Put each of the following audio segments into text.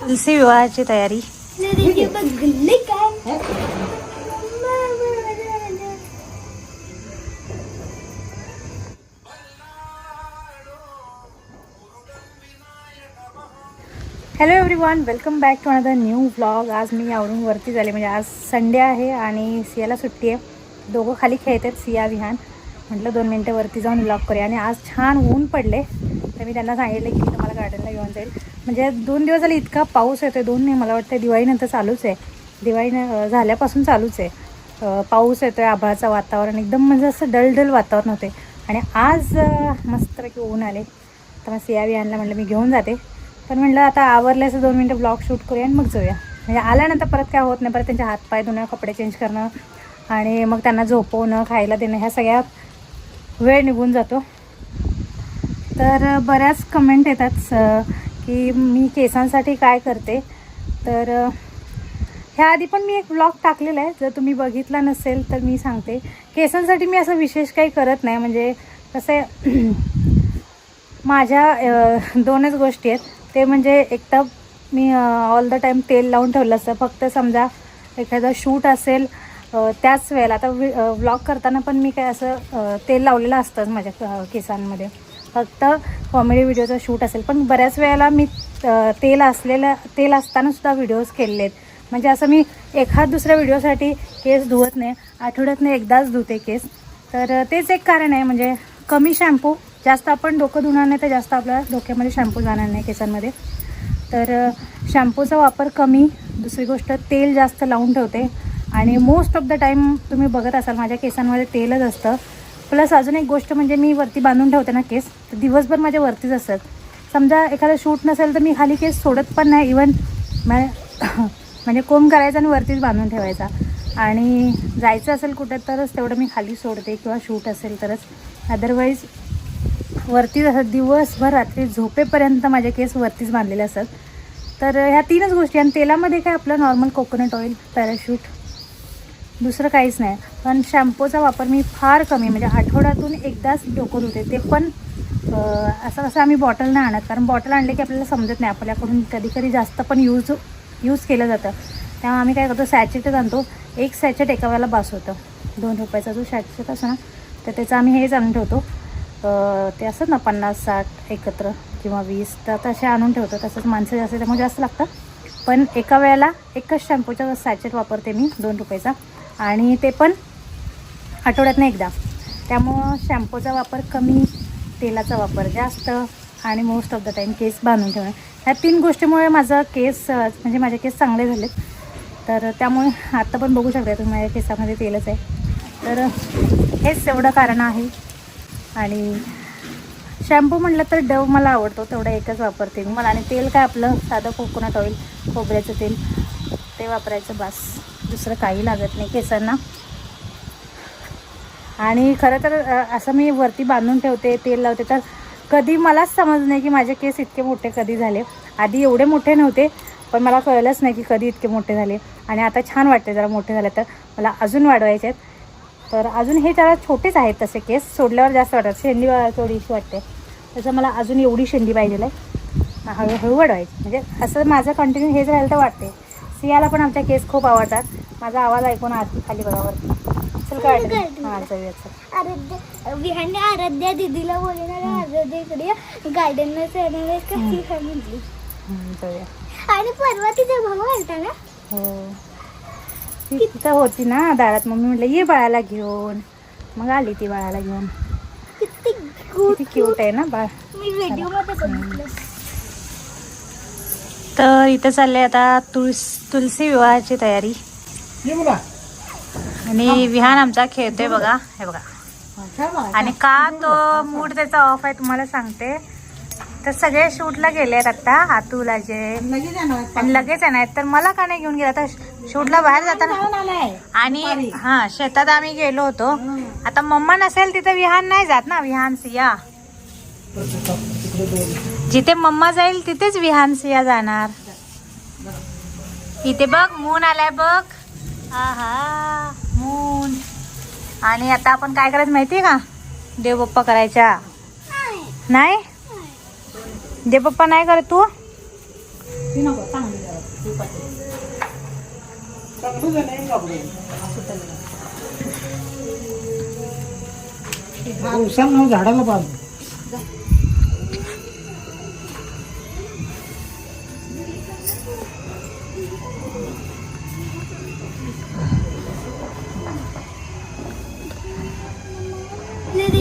तुलसी विवाहाची तयारी. Hello everyone welcome back to another new vlog आज मी आवरून वरती झाले. म्हणजे आज संडे आहे आणि सियाला सुट्टी आहे. दोघं खाली खेळत आहेत सिया विहान. म्हटलं दोन मिनटं वरती जाऊन व्लॉग करूया. आणि आज छान ऊन पडले. तर मी त्यांना सांगितलं की तुम्हाला गार्डनला घेऊन जाईल. म्हणजे दोन दिवस झाले इतका पाऊस येतो दोन नाही मला वाटतं दिवाळीनंतर चालूच आहे. दिवाळी झाल्यापासून चालूच आहे. पाऊस येतो आहे आभाळाचं वातावरण एकदम म्हणजे असं डलडल वातावरण होते आणि आज मस्तपैकी ऊन आले. तर मग सिया विहानला म्हटलं मी घेऊन जाते. पण म्हटलं आता आवरलं असं दोन मिनटं ब्लॉग शूट करूया आणि मग जाऊया. म्हणजे आल्यानंतर परत काय होत नाही परत त्यांचे हातपाय धुणं कपडे चेंज करणं आणि मग त्यांना झोपवणं खायला देणं ह्या सगळ्या वेळ निघून जातो. तर बऱ्याच कमेंट येतात स- की मी केसांसाठी काय करते. तर ह्या आधी पण मी एक ब्लॉग टाकलेला आहे. जर तुम्ही बघितला नसेल तर मी सांगते. केसांसाठी मी असं विशेष काही करत नाही. म्हणजे कसं आहे माझ्या दोनच गोष्टी आहेत. ते म्हणजे एक तर मी ऑल द टाईम तेल लावून ठेवलं असतं. फक्त समजा एखादा शूट असेल त्याच वेळेला आता व्लॉग करताना पण मी काय असं तेल लावलेलं असतंच माझ्या केसांमध्ये. फक्त कॉमेडी व्हिडिओचा शूट असेल. पण बऱ्याच वेळेला मी तेल असलेलं तेल असतानासुद्धा व्हिडिओज केलेले आहेत म्हणजे असं मी एखाद दुसऱ्या व्हिडिओसाठी केस धुवत नाही आठवड्यातनं एकदाच धुते केस. तर तेच एक कारण आहे. म्हणजे कमी शॅम्पू जास्त आपण डोकं धुणार नाही तर जास्त आपल्या डोक्यामध्ये शॅम्पू जाणार नाही केसांमध्ये. तर शॅम्पूचा वापर कमी दुसरी गोष्ट तेल जास्त लावून ठेवते. आणि मोस्ट ऑफ द टाईम तुम्ही बघत असाल माझ्या केसांमध्ये तेलच असतं. प्लस अजून एक गोष्ट म्हणजे मी वरती बांधून ठेवते ना केस तर दिवसभर माझ्या वरतीच असतात. समजा एखादा शूट नसेल तर मी खाली केस सोडत पण नाही इवन म्हणजे कोंब करायचा आणि वरतीच बांधून ठेवायचा. आणि जायचं असेल कुठं तरच तेवढं मी खाली सोडते किंवा शूट असेल तरच. अदरवाईज वरतीच असं दिवसभर रात्री झोपेपर्यंत माझे केस वरतीच बांधलेले असतात. तर ह्या तीनच गोष्टी आणि तेलामध्ये काय आपलं नॉर्मल कोकोनट ऑइल पॅराशूट दुसरं काहीच नाही. पण शॅम्पूचा वापर मी फार कमी म्हणजे आठवड्यातून एकदाच डोकं धुते ते पण असं असं कसं आम्ही बॉटल नाही आणत. कारण बॉटल आणले की आपल्याला समजत नाही. आपल्याकडून कधी कधी जास्त पण यूज यूज केलं जातं. त्यामुळे आम्ही काय करतो सॅचेटच आणतो. एक सॅचेट एका वेळेला बास होतं. दोन रुपयाचा जो सॅचेट असतो ना तर त्याचं आम्ही हेच आणून ठेवतो. ते असतात ना पन्नास साठ एकत्र किंवा वीस तर तसे आणून ठेवतो. तसंच माणसं जास्त त्यामुळे जास्त लागतं. पण एका वेळेला एकच शॅम्पूचा सॅचेट वापरते मी दोन रुपयाचा. आणि ते पण आठवड्यातनं एकदा. त्यामुळं शॅम्पूचा वापर कमी तेलाचा वापर जास्त आणि मोस्ट ऑफ द टाईम केस बांधून ठेवणं. ह्या तीन गोष्टीमुळे माझं केस म्हणजे माझे केस चांगले झालेत. तर त्यामुळे आत्ता पण बघू शकता तुम्ही माझ्या केसामध्ये तेलच आहे. तर हेच एवढं कारण आहे. आणि शॅम्पू म्हटलं तर डव मला आवडतो तेवढा एकच वापरते मी. मला आणि तेल काय आपलं साधं कोकोनट ऑइल खोबऱ्याचं तेल ते वापरायचं बस. दुसरं काही लागत नाही केसांना. आणि खरं तर असं मी वरती बांधून ठेवते तेल लावते. तर कधी मलाच समज नाही की माझे केस इतके मोठे कधी झाले. आधी एवढे मोठे नव्हते पण मला कळलंच नाही की कधी इतके मोठे झाले. आणि आता छान वाटते जरा मोठे झाले तर. मला अजून वाढवायचे आहेत. तर अजून हे जरा छोटेच आहेत तसे केस सोडल्यावर जास्त वाटतात. शेंडी थोडीशी वाटते. तसं मला अजून एवढी शेंडी पाहिजे आहे. हळूहळू वाढवायची. म्हणजे असं माझं कंटिन्यू हेच राहिलं तर वाटते सियाला पण आमच्या केस खूप आवडतात. माझा आवाज ऐकून आत खाली बघावर चल काय हां जाऊया चल. आराध्या विहाने आराध्या दिदीला आराध्या इकडे गार्डनला म्हटली. जाऊया. आणि परवा तिचा भाऊ आलता ना? हो. ती तिथं होती ना दारात. मग मी म्हटलं ये बाळाला घेऊन. मग आली ती बाळाला घेऊन. किती क्यूट आहे ना बाळ. मी व्हिडिओमध्ये बघितलं तर इथं चालले आता तुळस तुलसी विवाहाची तयारी. आणि विहान आमचा खेळतोय बघा हे बघा. आणि का तो मूड त्याचा ऑफ आहे तुम्हाला सांगते. तर सगळे शूटला गेले आहेत आता अतुलाचे आणि लगेच येणार तर मला का नाही घेऊन गेला? तर शूटला बाहेर जाताना आणि हा शेतात आम्ही गेलो होतो. आता मम्मा नसेल तिथे विहान नाही जात ना विहान सिया. जिथे मम्मा जाईल तिथेच विहान सिया जाणार. इथे बघ मून आलाय बघ. आहा मून आणि आता आपण काय करायचं माहितीये का? देवबाप्पा करायच्या. नाही? जे पप्पा नाही करत तू? झाडाला पाहतो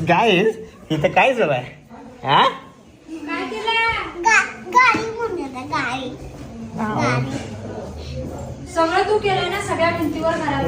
गाईज इथं काय झालं आहे? हा? गाडी म्हणून गाडी गाडी सगळं तू केलं ना सगळ्या भिंतीवर खराब